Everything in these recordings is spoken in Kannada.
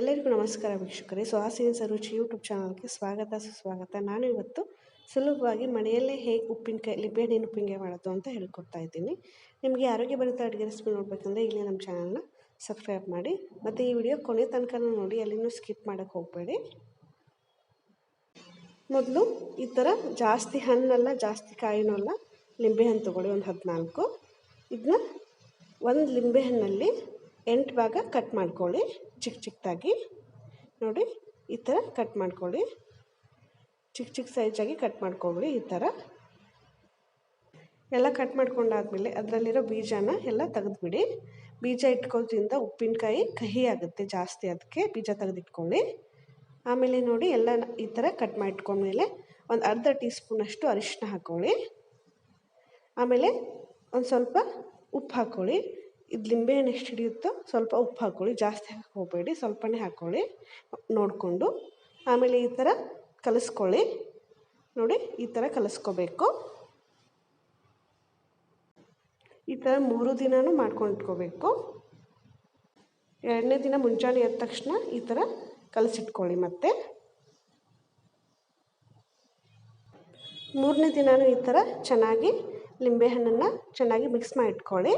ಎಲ್ಲರಿಗೂ ನಮಸ್ಕಾರ ವೀಕ್ಷಕರೇ. ಸುಹಾಸಿನಿ ಸರುಚಿ ಯೂಟ್ಯೂಬ್ ಚಾನಲ್ಗೆ ಸ್ವಾಗತ, ಸುಸ್ವಾಗತ. ನಾನು ಇವತ್ತು ಸುಲಭವಾಗಿ ಮನೆಯಲ್ಲೇ ಹೇಗೆ ಉಪ್ಪಿನಕಾಯಿ ಲಿಂಬೆಹಣ್ಣಿನ ಉಪ್ಪಿನಕಾಯಿ ಮಾಡೋದು ಅಂತ ಹೇಳ್ಕೊಡ್ತಾ ಇದ್ದೀನಿ. ನಿಮಗೆ ಆರೋಗ್ಯ ಭರಿತ ಅಡುಗೆ ರೆಸಿಪಿ ನೋಡಬೇಕಂದ್ರೆ ಇಲ್ಲಿ ನಮ್ಮ ಚಾನಲ್ನ ಸಬ್ಸ್ಕ್ರೈಬ್ ಮಾಡಿ. ಮತ್ತು ಈ ವಿಡಿಯೋ ಕೊನೆ ತನಕ ನೋಡಿ ಅಲ್ಲಿನೂ ಸ್ಕಿಪ್ ಮಾಡೋಕ್ಕೆ ಹೋಗಬೇಡಿ. ಮೊದಲು ಈ ಥರ ಜಾಸ್ತಿ ಹಣ್ಣಲ್ಲ, ಜಾಸ್ತಿ ಕಾಯಿನೂ ಅಲ್ಲ ಲಿಂಬೆಹಣ್ಣು ತೊಗೊಳ್ಳಿ, ಒಂದು ಹದಿನಾಲ್ಕು. ಇದನ್ನ ಒಂದು ಲಿಂಬೆಹಣ್ಣಲ್ಲಿ ಎಂಟು ಭಾಗ ಕಟ್ ಮಾಡ್ಕೊಳ್ಳಿ ಚಿಕ್ಕ ಚಿಕ್ಕದಾಗಿ ನೋಡಿ, ಈ ಥರ ಕಟ್ ಮಾಡ್ಕೊಳ್ಳಿ. ಚಿಕ್ಕ ಚಿಕ್ಕ ಸೈಜಾಗಿ ಕಟ್ ಮಾಡ್ಕೊಳ್ಳಿ ಈ ಥರ. ಎಲ್ಲ ಕಟ್ ಮಾಡ್ಕೊಂಡಾದ್ಮೇಲೆ ಅದರಲ್ಲಿರೋ ಬೀಜನ ಎಲ್ಲ ತೆಗೆದುಬಿಡಿ. ಬೀಜ ಇಟ್ಕೊಳ್ಳೋದ್ರಿಂದ ಉಪ್ಪಿನಕಾಯಿ ಕಹಿ ಆಗುತ್ತೆ ಜಾಸ್ತಿ ಅದಕ್ಕೆ, ಬೀಜ ತೆಗೆದಿಟ್ಕೊಳ್ಳಿ. ಆಮೇಲೆ ನೋಡಿ, ಎಲ್ಲ ಈ ಥರ ಕಟ್ ಮಾಡಿಟ್ಕೊಂಡ್ಮೇಲೆ ಒಂದು ಅರ್ಧ ಟೀ ಸ್ಪೂನಷ್ಟು ಅರಿಶಿನ ಹಾಕ್ಕೊಳ್ಳಿ ಆಮೇಲೆ ಒಂದು ಸ್ವಲ್ಪ ಉಪ್ಪು ಹಾಕ್ಕೊಳ್ಳಿ ಇದು ಲಿಂಬೆಹಣ್ಣು ಎಷ್ಟು ಹಿಡಿಯುತ್ತೋ ಸ್ವಲ್ಪ ಉಪ್ಪು ಹಾಕ್ಕೊಳ್ಳಿ ಜಾಸ್ತಿ ಹಾಕಿ ಹೋಗಬೇಡಿ, ಸ್ವಲ್ಪನೇ ಹಾಕ್ಕೊಳ್ಳಿ ನೋಡಿಕೊಂಡು. ಆಮೇಲೆ ಈ ಥರ ಕಲಿಸ್ಕೊಳ್ಳಿ. ನೋಡಿ, ಈ ಥರ ಕಲಿಸ್ಕೋಬೇಕು. ಈ ಥರ ಮೂರು ದಿನವೂ ಮಾಡ್ಕೊಂಡು ಇಟ್ಕೋಬೇಕು ಎರಡನೇ ದಿನ ಮುಂಜಾನೆ ಎದ್ದ ತಕ್ಷಣ ಈ ಥರ ಕಲಸಿಟ್ಕೊಳ್ಳಿ ಮತ್ತೆ. ಮೂರನೇ ದಿನವೂ ಈ ಥರ ಚೆನ್ನಾಗಿ ಲಿಂಬೆಹಣ್ಣನ್ನು ಚೆನ್ನಾಗಿ ಮಿಕ್ಸ್ ಮಾಡಿ ಇಟ್ಕೊಳ್ಳಿ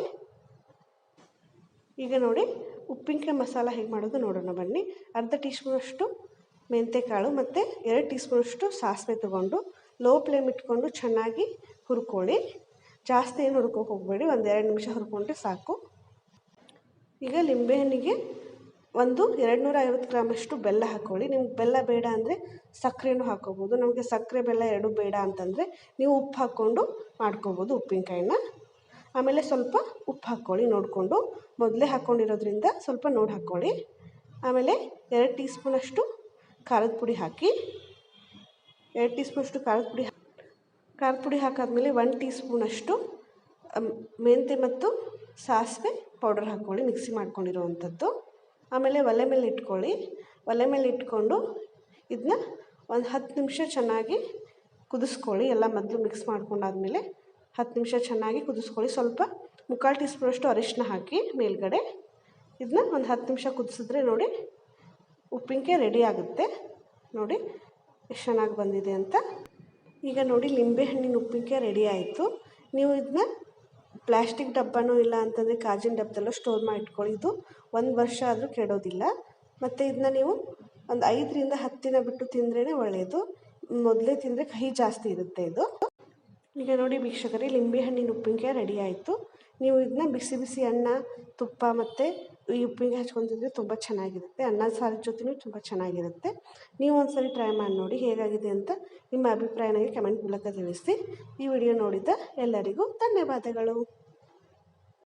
ಈಗ ನೋಡಿ ಉಪ್ಪಿನಕಾಯಿ ಮಸಾಲ ಹೇಗೆ ಮಾಡೋದು ನೋಡೋಣ ಬನ್ನಿ. ಅರ್ಧ ಟೀ ಸ್ಪೂನಷ್ಟು ಮೆಂತ್ಯಕಾಳು ಮತ್ತು ಎರಡು ಟೀ ಸ್ಪೂನಷ್ಟು ಸಾಸಿವೆ ತೊಗೊಂಡು ಲೋ ಫ್ಲೇಮ್ ಇಟ್ಕೊಂಡು ಚೆನ್ನಾಗಿ ಹುರ್ಕೊಳ್ಳಿ. ಜಾಸ್ತಿ ಏನು ಹುರ್ಕೋಕೆ ಹೋಗಬೇಡಿ, ಒಂದು ಎರಡು ನಿಮಿಷ ಹುರ್ಕೊಂಡ್ರೆ ಸಾಕು. ಈಗ ಲಿಂಬೆಹಣ್ಣಿಗೆ ಒಂದು ಎರಡು ನೂರ ಐವತ್ತು ಗ್ರಾಮಷ್ಟು ಬೆಲ್ಲ ಹಾಕ್ಕೊಳ್ಳಿ ನಿಮ್ಗೆ ಬೆಲ್ಲ ಬೇಡ ಅಂದರೆ ಸಕ್ಕರೆನೂ ಹಾಕ್ಕೋಬೋದು ನಮಗೆ ಸಕ್ಕರೆ ಬೆಲ್ಲ ಎರಡೂ ಬೇಡ ಅಂತಂದರೆ ನೀವು ಉಪ್ಪು ಹಾಕ್ಕೊಂಡು ಮಾಡ್ಕೋಬೋದು ಉಪ್ಪಿನಕಾಯಿನ. ಆಮೇಲೆ ಸ್ವಲ್ಪ ಉಪ್ಪು ಹಾಕ್ಕೊಳ್ಳಿ, ನೋಡಿಕೊಂಡು. ಮೊದಲೇ ಹಾಕ್ಕೊಂಡಿರೋದ್ರಿಂದ ಸ್ವಲ್ಪ ನೋಡಿ ಹಾಕ್ಕೊಳ್ಳಿ. ಆಮೇಲೆ ಎರಡು ಟೀ ಸ್ಪೂನಷ್ಟು ಖಾರದ ಪುಡಿ ಹಾಕಿ, ಎರಡು ಟೀ ಸ್ಪೂನಷ್ಟು ಖಾರದ ಪುಡಿ ಖಾರದ ಪುಡಿ ಹಾಕಾದ್ಮೇಲೆ ಒನ್ ಟೀ ಸ್ಪೂನಷ್ಟು ಮೆಂತೆ ಮತ್ತು ಸಾಸಿವೆ ಪೌಡರ್ ಹಾಕ್ಕೊಳ್ಳಿ ಮಿಕ್ಸಿ ಮಾಡ್ಕೊಂಡಿರೋವಂಥದ್ದು. ಆಮೇಲೆ ಒಲೆ ಮೇಲೆ ಇಟ್ಕೊಳ್ಳಿ. ಒಲೆ ಮೇಲೆ ಇಟ್ಕೊಂಡು ಇದನ್ನ ಒಂದು ಹತ್ತು ನಿಮಿಷ ಚೆನ್ನಾಗಿ ಕುದಿಸ್ಕೊಳ್ಳಿ. ಎಲ್ಲ ಮೊದಲು ಮಿಕ್ಸ್ ಮಾಡ್ಕೊಂಡಾದ್ಮೇಲೆ ಹತ್ತು ನಿಮಿಷ ಚೆನ್ನಾಗಿ ಕುದಿಸ್ಕೊಳ್ಳಿ. ಸ್ವಲ್ಪ ಮುಕ್ಕಾಲು ಟೀ ಸ್ಪೂನಷ್ಟು ಅರಿಶಿನ ಹಾಕಿ ಮೇಲ್ಗಡೆ. ಇದನ್ನ ಒಂದು ಹತ್ತು ನಿಮಿಷ ಕುದಿಸಿದ್ರೆ ನೋಡಿ ಉಪ್ಪಿನಕಾಯಿ ರೆಡಿ ಆಗುತ್ತೆ. ನೋಡಿ ಎಷ್ಟು ಚೆನ್ನಾಗಿ ಬಂದಿದೆ ಅಂತ. ಈಗ ನೋಡಿ ನಿಂಬೆಹಣ್ಣಿನ ಉಪ್ಪಿನಕಾಯಿ ರೆಡಿ ಆಯಿತು. ನೀವು ಇದನ್ನ ಪ್ಲ್ಯಾಸ್ಟಿಕ್ ಡಬ್ಬನೂ ಇಲ್ಲ ಅಂತಂದರೆ ಕಾಜಿನ ಡಬ್ಬದಲ್ಲೂ ಸ್ಟೋರ್ ಮಾಡಿ ಇಟ್ಕೊಳ್ಳಿ. ಇದು ಒಂದು ವರ್ಷ ಆದರೂ ಕೆಡೋದಿಲ್ಲ. ಮತ್ತು ಇದನ್ನ ನೀವು ಒಂದು ಐದರಿಂದ ಹತ್ತಿನ ಬಿಟ್ಟು ತಿಂದ್ರೇ ಒಳ್ಳೆಯದು ಮೊದಲೇ ತಿಂದರೆ ಕಹಿ ಜಾಸ್ತಿ ಇರುತ್ತೆ ಇದು. ಈಗ ನೋಡಿ ವೀಕ್ಷಕರೇ ಲಿಂಬೆಹಣ್ಣಿನ ಉಪ್ಪಿನಕಾಯಿ ರೆಡಿ ಆಯಿತು. ನೀವು ಇದನ್ನ ಬಿಸಿ ಬಿಸಿ ಅನ್ನ, ತುಪ್ಪ ಮತ್ತು ಈ ಉಪ್ಪಿನಕಾಯಿ ಹಚ್ಕೊಂಡು ತಿಂದರೆ ತುಂಬ ಚೆನ್ನಾಗಿರುತ್ತೆ. ಅನ್ನ ಸಾರು ಜೊತೆನೂ ತುಂಬ ಚೆನ್ನಾಗಿರುತ್ತೆ. ನೀವು ಒಂದ್ಸರಿ ಟ್ರೈ ಮಾಡಿ ನೋಡಿ ಹೇಗಾಗಿದೆ ಅಂತ ನಿಮ್ಮ ಅಭಿಪ್ರಾಯನಾಗಿ ಕಮೆಂಟ್ ಮೂಲಕ ತಿಳಿಸಿ. ಈ ವಿಡಿಯೋ ನೋಡಿದ ಎಲ್ಲರಿಗೂ ಧನ್ಯವಾದಗಳು.